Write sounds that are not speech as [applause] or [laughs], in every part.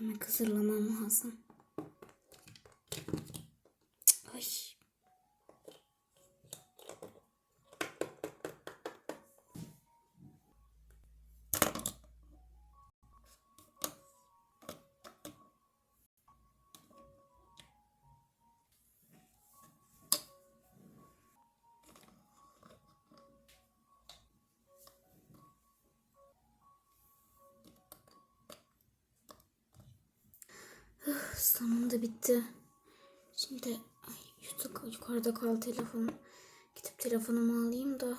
Yemek hazırlamam lazım. Sonunda bitti. Şimdi ay, yukarıda kal telefon. Gidip telefonumu alayım da.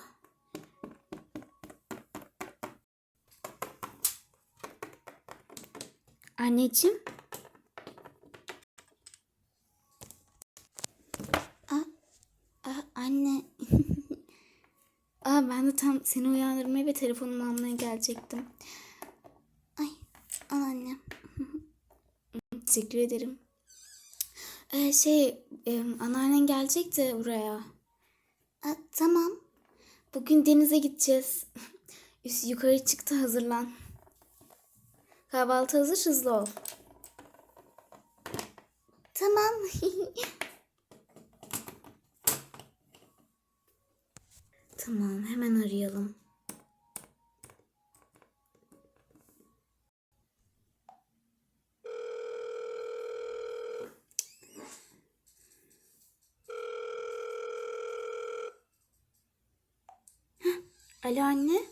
Anneciğim. Aa, aa, anne. [laughs] aa, ben de tam seni uyandırmaya ve telefonumu almaya gelecektim. Ay, al anne. Teşekkür ederim. Ee, şey, e, anneannen gelecek de buraya. Aa, tamam. Bugün denize gideceğiz. [laughs] Üst yukarı çıktı hazırlan. Kahvaltı hazır hızlı ol. Tamam. [laughs] tamam hemen arayalım. Alo anne.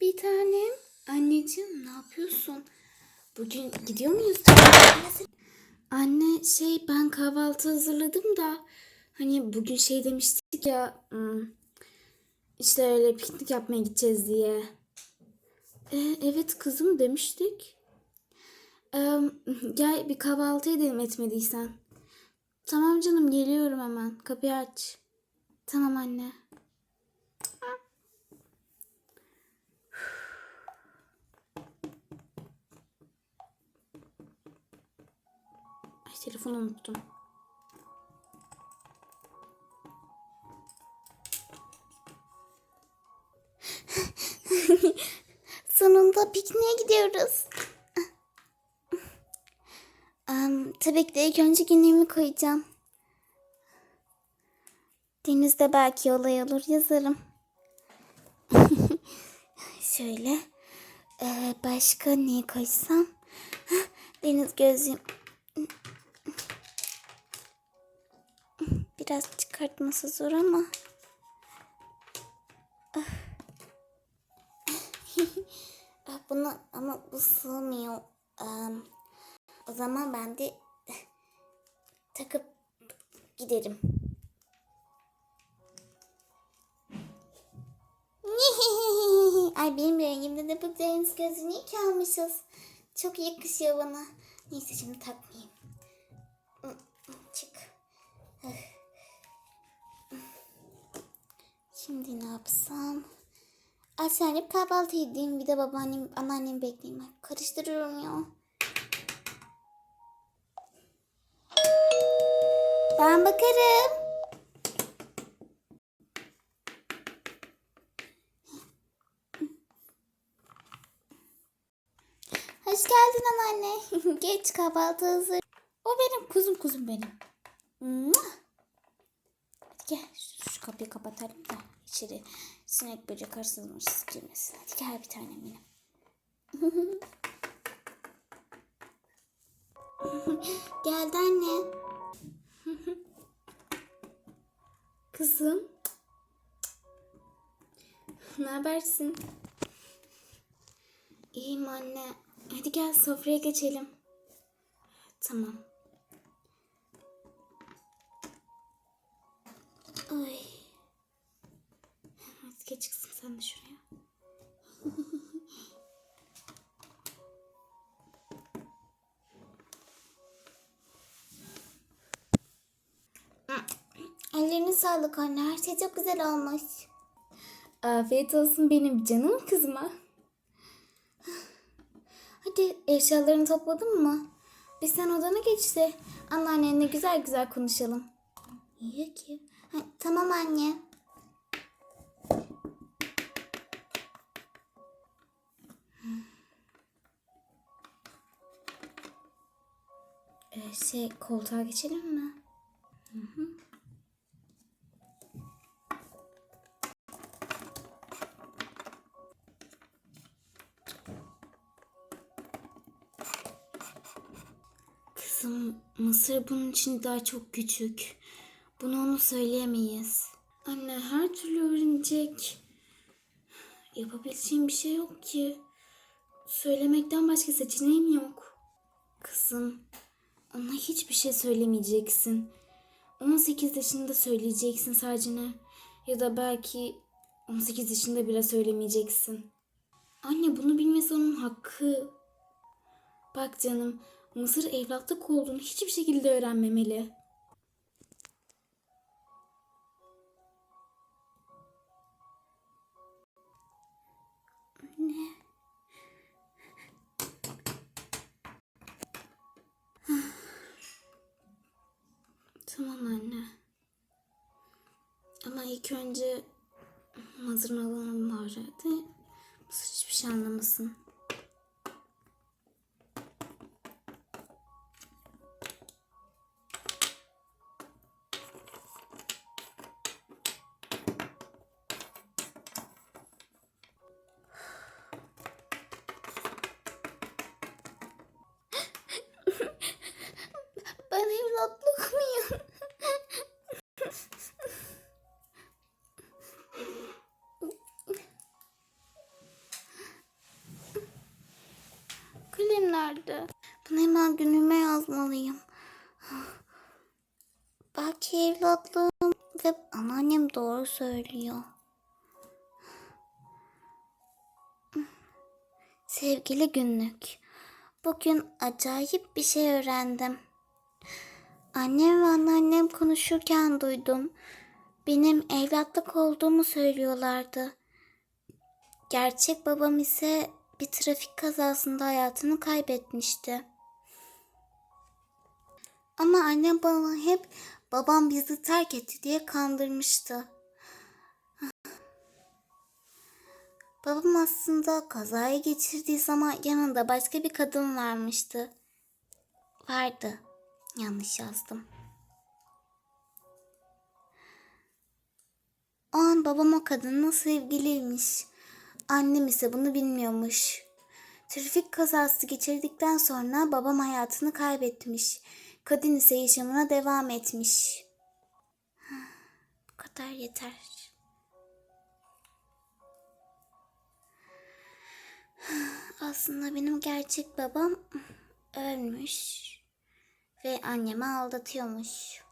Bir tanem. Anneciğim ne yapıyorsun? Bugün gidiyor muyuz? Anne şey ben kahvaltı hazırladım da hani bugün şey demiştik ya hmm, işte öyle piknik yapmaya gideceğiz diye. E, evet kızım demiştik. E, [laughs] gel bir kahvaltı edelim etmediysen. Tamam canım geliyorum hemen. Kapıyı aç. Tamam anne. Telefonu unuttum. [laughs] Sonunda pikniğe gidiyoruz. Um, tabii ki de ilk önce günlüğümü koyacağım. Denizde belki olay olur yazarım. [laughs] Şöyle. Ee, başka ne koysam? Deniz gözlüğüm. Biraz çıkartması zor ama. [laughs] Ah, Bunu ama bu sığmıyor. Am, o zaman ben de takıp giderim. [laughs] Ay benim rengimde de bu deniz gözünü ki almışız. Çok yakışıyor bana. Neyse şimdi takmayayım. Çık. Şimdi ne yapsam? Aşağıya kahvaltı edeyim. Bir de babaannem, anneannem bekleyeyim. Ay, Karıştırıyorum ya. Ben bakarım. Hoş geldin anneanne. [laughs] Geç kahvaltı hazır. O benim kuzum kuzum benim. Gel şu kapıyı kapatalım da içeri sinek böcek hırsız mırsız girmesin. Hadi gel bir tanem benim. [laughs] Geldi anne. [laughs] Kızım. Ne habersin? İyiyim anne. Hadi gel sofraya geçelim. Tamam. Ay. Geç kızım sen de şuraya. [laughs] Ellerine sağlık anne. Her şey çok güzel olmuş. Afiyet olsun benim canım kızıma. Hadi eşyalarını topladın mı? Biz sen odana geç de anneannenle güzel güzel konuşalım. İyi ki. Ha, tamam anne. Ee, şey koltuğa geçelim mi? Hı hı. Kızım Mısır bunun için daha çok küçük. Bunu onu söyleyemeyiz. Anne her türlü öğrenecek. Yapabileceğim bir şey yok ki. Söylemekten başka seçeneğim yok. Kızım, ona hiçbir şey söylemeyeceksin. 18 yaşında söyleyeceksin sadece ne? Ya da belki 18 yaşında bile söylemeyeceksin. Anne bunu bilmesi onun hakkı. Bak canım, Mısır evlatlık olduğunu hiçbir şekilde öğrenmemeli. Anne. İlk önce Mısır'ın alalım bari. De hiçbir şey anlamasın. Belki evlatlığım ve anneannem doğru söylüyor. Sevgili günlük. Bugün acayip bir şey öğrendim. Annem ve anneannem konuşurken duydum. Benim evlatlık olduğumu söylüyorlardı. Gerçek babam ise bir trafik kazasında hayatını kaybetmişti. Ama annem bana hep babam bizi terk etti diye kandırmıştı. Babam aslında kazayı geçirdiği zaman yanında başka bir kadın varmıştı. Vardı. Yanlış yazdım. O an babam o kadınla sevgiliymiş. Annem ise bunu bilmiyormuş. Trafik kazası geçirdikten sonra babam hayatını kaybetmiş. Kadın ise yaşamına devam etmiş. Bu kadar yeter. Aslında benim gerçek babam ölmüş ve annemi aldatıyormuş.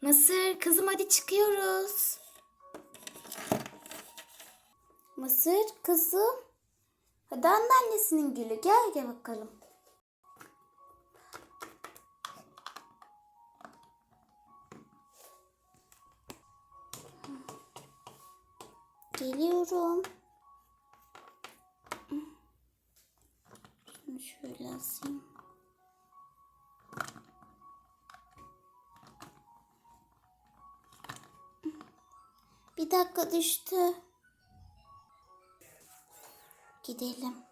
Mısır kızım hadi çıkıyoruz. Mısır kızım. Hadi anneannesinin gülü gel gel bakalım. Geliyorum. Şunu şöyle asayım. Bir dakika düştü. Gidelim.